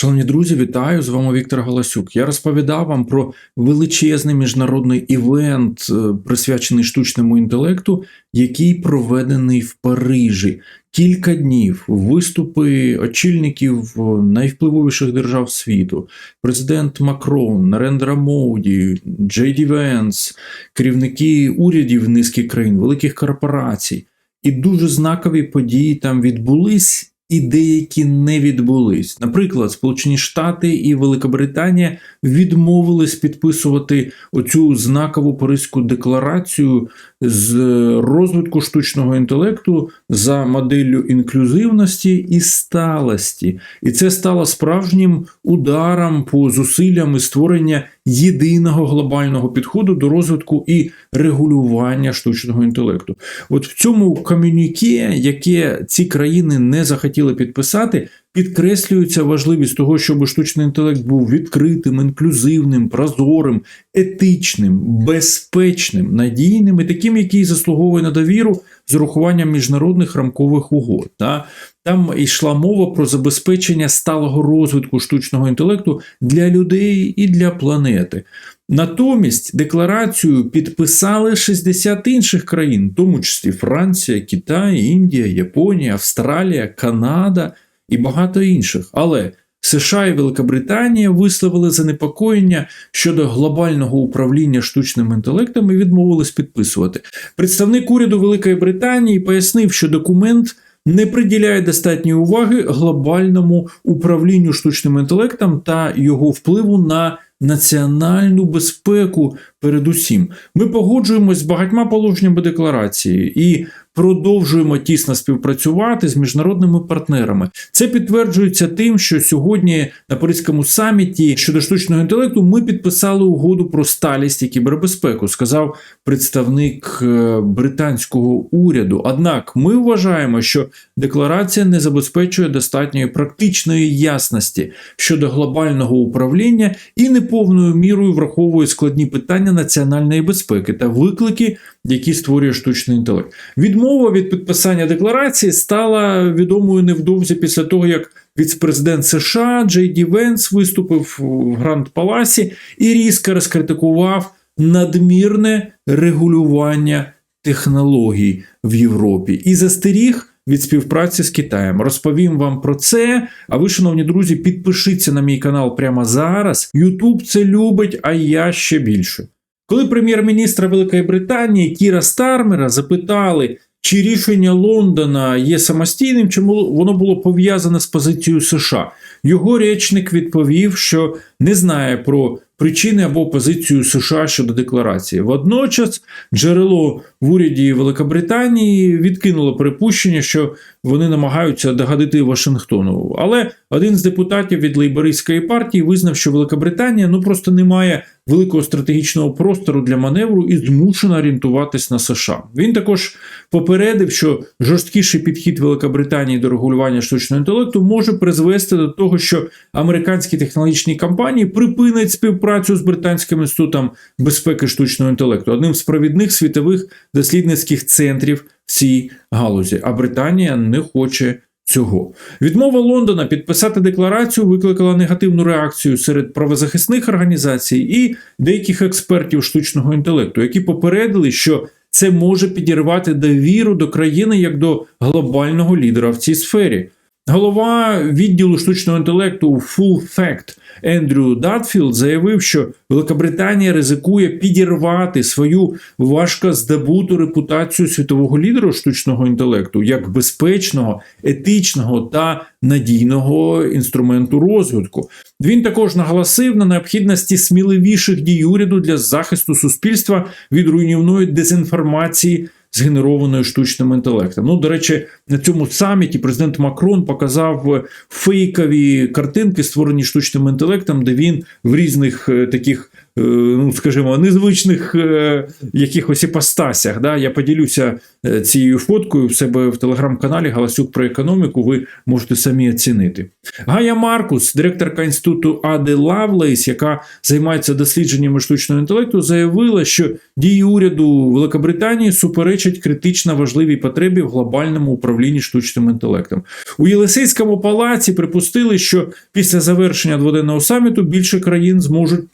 Шановні друзі, вітаю з вами Віктор Галасюк. Я розповідав вам про величезний міжнародний івент, е, присвячений штучному інтелекту, який проведений в Парижі. Кілька днів виступи очільників найвпливовіших держав світу: президент Макрон, Нарендра Моуді, Джей Ді Венс, керівники урядів низки країн, великих корпорацій. І дуже знакові події там відбулись і деякі не відбулись. Наприклад, Сполучені Штати і Великобританія відмовились підписувати оцю знакову Паризьку декларацію з розвитку штучного інтелекту за моделлю інклюзивності і сталості. І це стало справжнім ударом по зусиллям і створення єдиного глобального підходу до розвитку і регулювання штучного інтелекту. От в цьому комюніке, яке ці країни не захотіли підписати, підкреслюється важливість того, щоб штучний інтелект був відкритим, інклюзивним, прозорим, етичним, безпечним, надійним і таким, який заслуговує на довіру з урахуванням міжнародних рамкових угод. Та? Там йшла мова про забезпечення сталого розвитку штучного інтелекту для людей і для планети. Натомість декларацію підписали 60 інших країн, в тому числі Франція, Китай, Індія, Японія, Австралія, Канада і багато інших. Але США і Великобританія висловили занепокоєння щодо глобального управління штучним інтелектом і відмовились підписувати. Представник уряду Великої Британії пояснив, що документ. Не приділяє достатньої уваги глобальному управлінню штучним інтелектом та його впливу на національну безпеку. Передусім, ми погоджуємось з багатьма положеннями декларації і продовжуємо тісно співпрацювати з міжнародними партнерами. Це підтверджується тим, що сьогодні на Паризькому саміті щодо штучного інтелекту ми підписали угоду про сталість і кібербезпеку, сказав представник е, британського уряду. Однак ми вважаємо, що декларація не забезпечує достатньої практичної ясності щодо глобального управління і неповною мірою враховує складні питання національної безпеки та виклики, які створює штучний інтелект. Відмова від підписання декларації стала відомою невдовзі після того, як віцпрезидент США Джей Ді Венс виступив в Гранд Паласі і різко розкритикував надмірне регулювання технологій в Європі і застеріг. Від співпраці з Китаєм розповім вам про це. А ви, шановні друзі, підпишіться на мій канал прямо зараз. Ютуб це любить, а я ще більше. Коли прем'єр-міністра Великої Британії Кіра Стармера запитали, чи рішення Лондона є самостійним, чому воно було пов'язане з позицією США, його речник відповів, що не знає про причини або позицію США щодо декларації. Водночас джерело в уряді Великобританії відкинуло припущення, що вони намагаються догадити Вашингтону. Але один з депутатів від лейбористської партії визнав, що Великобританія ну просто не має великого стратегічного простору для маневру і змушена орієнтуватись на США. Він також попередив, що жорсткіший підхід Великобританії до регулювання штучного інтелекту може призвести до того, що американські технологічні компанії припинять співпрацю з британським інститутом безпеки штучного інтелекту, одним з провідних світових дослідницьких центрів в цій галузі. А Британія не хоче. Цього відмова Лондона підписати декларацію викликала негативну реакцію серед правозахисних організацій і деяких експертів штучного інтелекту, які попередили, що це може підірвати довіру до країни як до глобального лідера в цій сфері. Голова відділу штучного інтелекту Full Fact Ендрю Датфілд заявив, що Великобританія ризикує підірвати свою важко здобуту репутацію світового лідера штучного інтелекту як безпечного, етичного та надійного інструменту розвитку. Він також наголосив на необхідності сміливіших дій уряду для захисту суспільства від руйнівної дезінформації згенерованою штучним інтелектом. Ну, до речі, на цьому саміті президент Макрон показав фейкові картинки, створені штучним інтелектом, де він в різних е, таких е, ну, скажімо, незвичних е, якихось іпостасях. Да? Я поділюся е, цією фоткою в себе в телеграм-каналі Галасюк про економіку. Ви можете самі оцінити. Гая Маркус, директорка інституту Ади Лавлейс, яка займається дослідженнями штучного інтелекту, заявила, що дії уряду Великобританії суперечать критично важливій потребі в глобальному управлінні штучним інтелектом. У Єлисейському палаці припустили, що після завершення дводенного саміту більше країн зможуть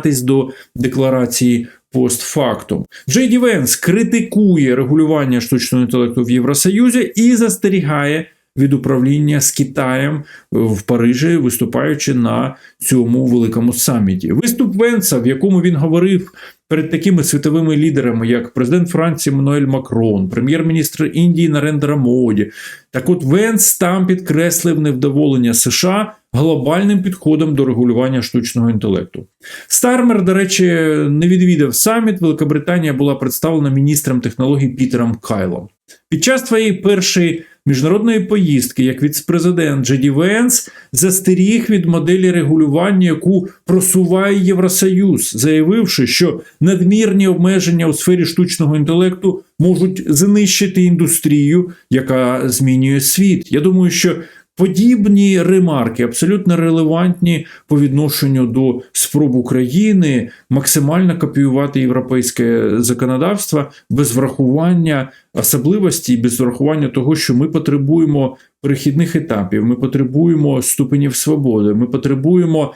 приєднатись до декларації. Постфактум Джей Ді Венс критикує регулювання штучного інтелекту в Євросоюзі і застерігає від управління з Китаєм в Парижі, виступаючи на цьому великому саміті. Виступ Венса, в якому він говорив перед такими світовими лідерами, як президент Франції Мануель Макрон, прем'єр-міністр Індії Нарендра Моді. Так от Венс там підкреслив невдоволення США глобальним підходом до регулювання штучного інтелекту. Стармер, до речі, не відвідав саміт. Великобританія була представлена міністром технологій Пітером Кайлом. Під час своєї першої міжнародної поїздки, як віцпрезидент Джеді Венс застеріг від моделі регулювання, яку просуває Євросоюз, заявивши, що надмірні обмеження у сфері штучного інтелекту можуть знищити індустрію, яка змінює світ. Я думаю, що Подібні ремарки абсолютно релевантні по відношенню до спроб України максимально копіювати європейське законодавство без врахування особливості, без врахування того, що ми потребуємо перехідних етапів, ми потребуємо ступенів свободи, ми потребуємо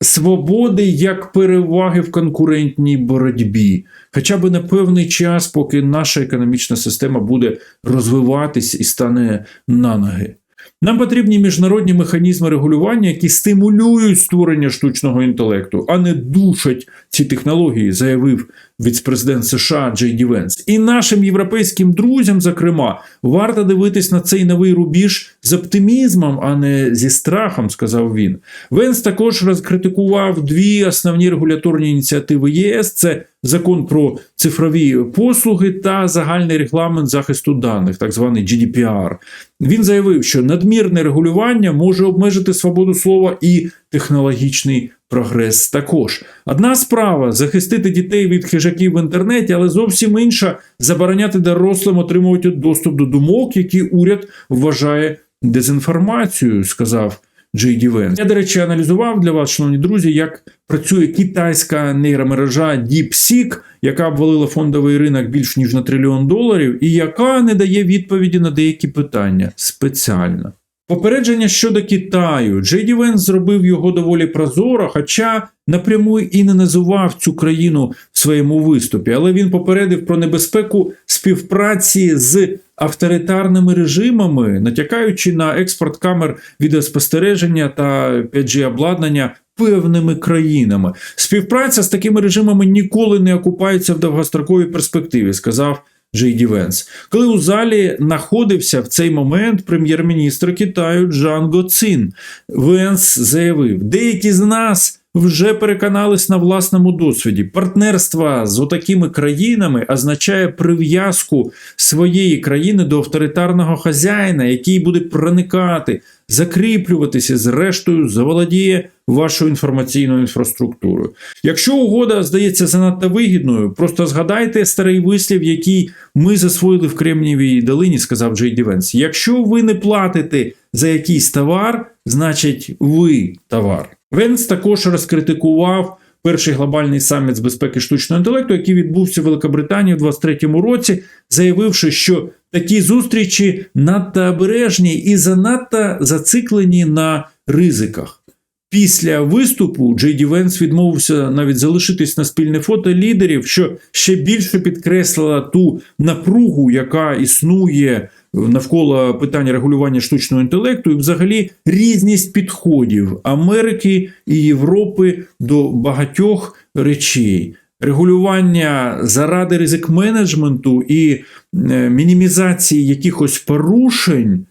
свободи як переваги в конкурентній боротьбі, хоча б на певний час, поки наша економічна система буде розвиватись і стане на ноги. Нам потрібні міжнародні механізми регулювання, які стимулюють створення штучного інтелекту, а не душать ці технології, заявив віцпрезидент США Джей Ді Венс. І нашим європейським друзям, зокрема, варто дивитись на цей новий рубіж з оптимізмом, а не зі страхом, сказав він. Венс також розкритикував дві основні регуляторні ініціативи ЄС: це закон про цифрові послуги та загальний регламент захисту даних, так званий GDPR. Він заявив, що надмірне регулювання може обмежити свободу слова і технологічний прогрес також. Одна справа захистити дітей від хижаків в інтернеті, але зовсім інша забороняти дорослим отримувати доступ до думок, які уряд вважає дезінформацією, сказав Джей Ді Венс. Я, до речі, аналізував для вас, шановні друзі, як працює китайська нейромережа DeepSeek, яка обвалила фондовий ринок більш ніж на трильйон доларів, і яка не дає відповіді на деякі питання спеціально. Попередження щодо Китаю Джейді Венс зробив його доволі прозоро, хоча напряму і не називав цю країну в своєму виступі, але він попередив про небезпеку співпраці з авторитарними режимами, натякаючи на експорт камер відеоспостереження та 5G обладнання. Певними країнами співпраця з такими режимами ніколи не окупається в довгостроковій перспективі, сказав Джей Ді Венс. Коли у залі знаходився в цей момент прем'єр-міністр Китаю Джанго Цин, Венс заявив: деякі з нас вже переконались на власному досвіді. Партнерство з отакими країнами означає прив'язку своєї країни до авторитарного хазяїна, який буде проникати, закріплюватися, зрештою, заволодіє вашою інформаційною інфраструктурою. Якщо угода здається занадто вигідною, просто згадайте старий вислів, який ми засвоїли в Кремнієвій долині, сказав Джей Дівенс. Якщо ви не платите за якийсь товар, значить ви товар. Венс також розкритикував перший глобальний саміт з безпеки штучного інтелекту, який відбувся в Великобританії у 2023 році, заявивши, що такі зустрічі надто обережні і занадто зациклені на ризиках. Після виступу Джей Ді Венс відмовився навіть залишитись на спільне фото лідерів, що ще більше підкреслила ту напругу, яка існує навколо питання регулювання штучного інтелекту, і взагалі різність підходів Америки і Європи до багатьох речей. Регулювання заради ризик менеджменту і е, мінімізації якихось порушень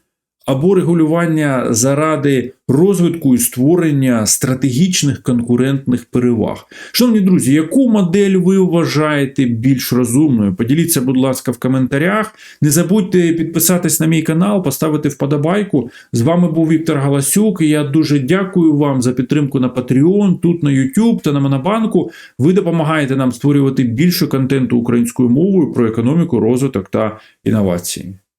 або регулювання заради розвитку і створення стратегічних конкурентних переваг. Шановні друзі, яку модель ви вважаєте більш розумною? Поділіться, будь ласка, в коментарях. Не забудьте підписатись на мій канал, поставити вподобайку. З вами був Віктор Галасюк. І я дуже дякую вам за підтримку на Patreon, тут на YouTube та на Монобанку. Ви допомагаєте нам створювати більше контенту українською мовою про економіку, розвиток та інновації.